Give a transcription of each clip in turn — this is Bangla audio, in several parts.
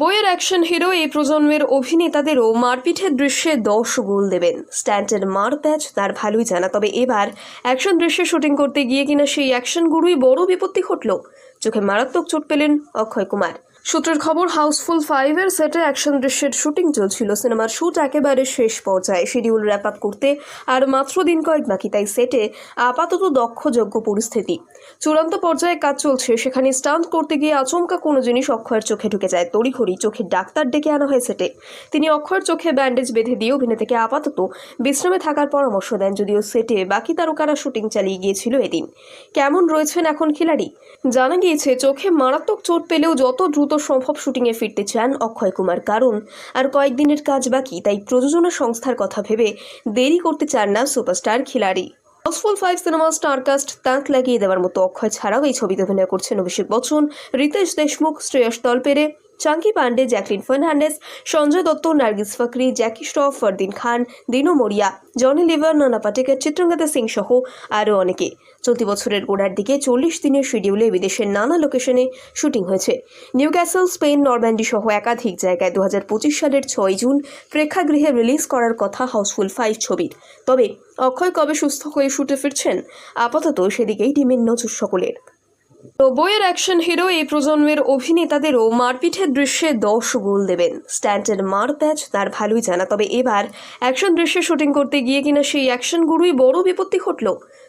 বইয়ের অ্যাকশন হিরো এই প্রজন্মের অভিনেতাদেরও মারপিঠের দৃশ্যে দশ গোল দেবেন। স্ট্যান্টের মার প্যাচ তার ভালোই জানা, তবে এবার অ্যাকশন দৃশ্যে শুটিং করতে গিয়ে কিনা সেই অ্যাকশন গুরুই বড় বিপত্তি ঘটল। চোখে মারাত্মক চোট পেলেন অক্ষয় কুমার। সূত্রের খবর, হাউসফুল ফাইভের সেটে অ্যাকশন দৃশ্যের শুটিং চলছিল। সিনেমার শুট একেবারে শেষ পর্যায়ে। শিডিউল র্যাপ আপ করতে আর মাত্র দিন কয়েক বাকি, তাই সেটে আপাতত দক্ষযোগ্য পরিস্থিতি। চূড়ান্ত পর্যায়ে কাজ চলছে। সেখানে স্টান্ট করতে গিয়ে আচমকা কোনো জিনিস অক্ষয়ের চোখে ঢুকে যায়। তড়িঘড়ি চোখে ডাক্তার ডেকে আনা হয় সেটে। তিনি অক্ষয়ের চোখে ব্যান্ডেজ বেঁধে দিয়ে অভিনেতাকে আপাতত বিশ্রামে থাকার পরামর্শ দেন, যদিও সেটে বাকি তারকারা শুটিং চালিয়ে গিয়েছিল এদিন। কেমন রয়েছেন এখন খিলাড়ি? জানা গিয়েছে, চোখে মারাত্মক চোট পেলেও যত দ্রুত সম্ভব শুটিংয়ে ফিরতে চান অক্ষয় কুমার। কারণ আর কয়েকদিনের কাজ বাকি, তাই প্রযোজনা সংস্থার কথা ভেবে দেরি করতে চান না superstar Khiladi. Housefull five cinema star cast তাঁত লাগিয়ে দেওয়ার মতো অক্ষয় ছাড়াও এই ছবিতে অভিনয় করছেন অভিষেক বচ্চন, রিতেশ দেশমুখ, শ্রেয়স তলপেরে। চাঙ্কি পান্ডে জ্যাকলিন ফার্নান্ডেস সঞ্জয় দত্ত, নার্গিস ফকরি, জ্যাকি শ্রফ, ফরদিন খান, দিনু মরিয়া, জনি লিভার, নানা পাটেকার, চিত্রঙ্গতা সিং সহ আরও অনেকে। চলতি বছরের গোড়ার দিকে চল্লিশ দিনের শিডিউলে বিদেশের নানা লোকেশনে শুটিং হয়েছে। নিউ ক্যাসেল স্পেন, নরম্যান্ডি সহ একাধিক জায়গায় দু হাজার পঁচিশ সালের ছয় জুন প্রেক্ষাগৃহে রিলিজ করার কথা হাউসফুল ফাইভ ছবির তবে অক্ষয় কবে সুস্থ হয়ে শুটে ফিরছেন? আপাতত সেদিকেই টিমের নজর সকলের। বইয়ের অ্যাকশন হিরো এই প্রজন্মের অভিনেতাদেরও মারপিঠের দৃশ্যে দশ গোল দেবেন। স্ট্যান্টের মার প্যাচ তার ভালোই জানা। তবে এবার অ্যাকশন দৃশ্যে শুটিং করতে গিয়ে কিনা সেই অ্যাকশন গুরুই বড় বিপত্তি ঘটল।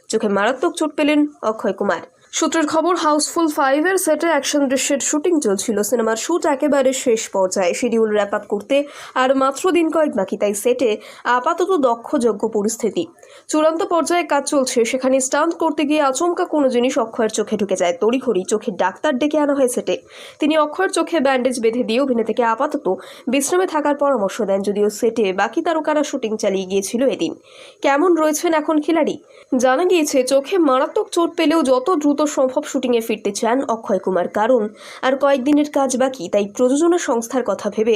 চোখে মারাত্মক চোট পেলেন অক্ষয় কুমার। সূত্রের খবর, হাউসফুল ফাইভের সেটে অ্যাকশন দৃশ্যের শুটিং চলছিল। সিনেমার শুট একেবারে শেষ পর্যায়ে। শিডিউল র্যাপ আপ করতে আর মাত্র দিন কয়েক বাকি, তাই সেটে আপাতত দক্ষযোগ্য পরিস্থিতি। চূড়ান্ত পর্যায়ে কাজ চলছে। সেখানে স্টান্ট করতে গিয়ে আচমকা কোনো জিনিস অক্ষয়ের চোখে ঢুকে যায়। তড়িঘড়ি চোখে ডাক্তার ডেকে আনা হয় সেটে। তিনি অক্ষয়ের চোখে ব্যান্ডেজ বেঁধে দিয়ে অভিনেতাকে আপাতত বিশ্রামে থাকার পরামর্শ দেন, যদিও সেটে বাকি তারকারা শুটিং চালিয়ে গিয়েছিল এদিন। কেমন রয়েছেন এখন খিলাড়ি? জানা গিয়েছে, চোখে মারাত্মক চোট পেলেও যত দ্রুত সম্ভব শুটিংয়ে ফিরতে চান অক্ষয় কুমার, কারণ আর কয়েকদিনের কাজ বাকি, তাই প্রযোজনা সংস্থার কথা ভেবে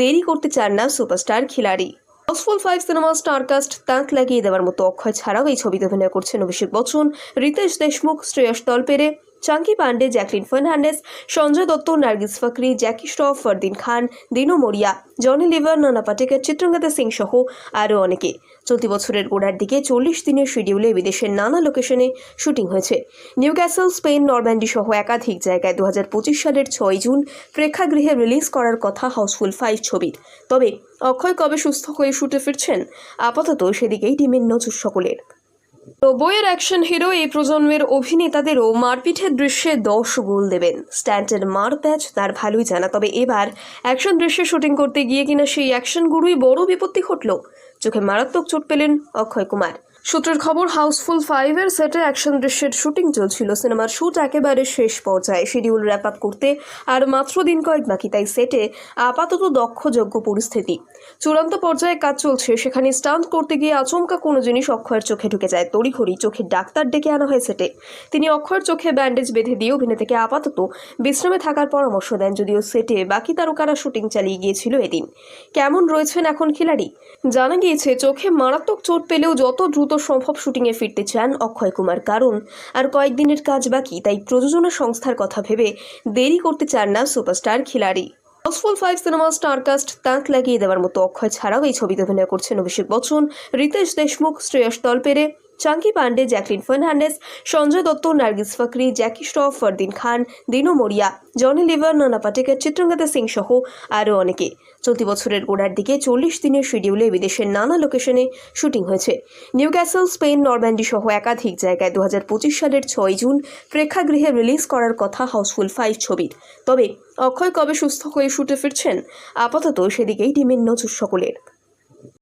দেরি করতে চান না superstar Khiladi. Housefull five cinema star cast তাঁত লাগিয়ে দেওয়ার মতো অক্ষয় ছাড়াও এই ছবিতে অভিনয় করছেন অভিষেক বচ্চন, রিতেশ দেশমুখ, শ্রেয়স তলপেরে। চাঙ্কি পান্ডে জ্যাকলিন ফার্নান্ডেস, সঞ্জয় দত্ত, নার্গিস ফকরি, জ্যাকি শ্রফ, ফরদিন খান, দিনু মরিয়া, জনি লিভার, নানা পাটেকর, চিত্রঙ্গতা সিং সহ আরও অনেকে। চলতি বছরের গোড়ার দিকে চল্লিশ দিনের শিডিউলে বিদেশের নানা লোকেশনে শুটিং হয়েছে। নিউ ক্যাসেল স্পেন, নরম্যান্ডি সহ একাধিক জায়গায় দু পঁচিশ সালের ছয় জুন প্রেক্ষাগৃহে রিলিজ করার কথা হাউসফুল ফাইভ ছবির। তবে অক্ষয় কবে সুস্থ হয়ে শুটে ফিরছেন? আপাতত সেদিকেই টিমের নজর সকলের। বইয়ের অ্যাকশন হিরো এই প্রজন্মের অভিনেতাদেরও মারপিঠের দৃশ্যে দশ গোল দেবেন। স্ট্যান্টের মার প্যাচ তার ভালোই জানা, তবে এবার অ্যাকশন দৃশ্যে শুটিং করতে গিয়ে কিনা সেই অ্যাকশন গুরুই বড় বিপত্তি ঘটল। চোখে মারাত্মক চোট পেলেন অক্ষয় কুমার। সূত্রের খবর, হাউসফুল ফাইভের সেটে অ্যাকশন দৃশ্যের শুটিং চলছিল। সিনেমার শুট একেবারে শেষ পর্যায়ে। শিডিউল র্যাপ আপ করতে আর মাত্র দিন কয়েক বাকি, তাই সেটে আপাতত দক্ষযোগ্য পরিস্থিতি। চূড়ান্ত পর্যায়ে কাজ চলছে। সেখানে স্টান্ট করতে গিয়ে আচমকা কোনো জিনিস অক্ষয়ের চোখে ঢুকে যায়। তড়িঘড়ি চোখে ডাক্তার ডেকে আনা হয় সেটে। তিনি অক্ষয়ের চোখে ব্যান্ডেজ বেঁধে দিয়ে অভিনেতাকে আপাতত বিশ্রামে থাকার পরামর্শ দেন, যদিও সেটে বাকি তারকারা শুটিং চালিয়ে গিয়েছিল এদিন। কেমন রয়েছেন এখন খিলাড়ি? জানা গিয়েছে, চোখে মারাত্মক চোট পেলেও যত দ্রুত সম্ভব শুটিংয়ে ফিরতে চান অক্ষয় কুমার, কারণ আর কয়েকদিনের কাজ বাকি, তাই প্রযোজনা সংস্থার কথা ভেবে দেরি করতে চান না superstar Khiladi. Housefull five cinema star cast তাঁত লাগিয়ে দেওয়ার মতো অক্ষয় ছাড়াও এই ছবিতে অভিনয় করছেন অভিষেক বচ্চন, রিতেশ দেশমুখ, শ্রেয়স তলপেরে। চাঙ্কি পান্ডে জ্যাকলিন ফার্নান্ডেস সঞ্জয় দত্ত, নার্গিস ফকরি, জ্যাকি শ্রফ, ফরদিন খান, দিনু মরিয়া, জনি লিভার, নানা পাটেকর, চিত্রঙ্গতা সিং সহ আরও অনেকে। চলতি বছরের গোড়ার দিকে চল্লিশ দিনের শিডিউলে বিদেশের নানা লোকেশনে শুটিং হয়েছে। নিউ ক্যাসেল স্পেন, নরম্যান্ডি সহ একাধিক জায়গায় দু হাজার পঁচিশ সালের ছয় জুন প্রেক্ষাগৃহে রিলিজ করার কথা হাউসফুল ফাইভ ছবির তবে অক্ষয় কবে সুস্থ হয়ে শুটে ফিরছেন? আপাতত সেদিকেই টিমের নজর সকলের।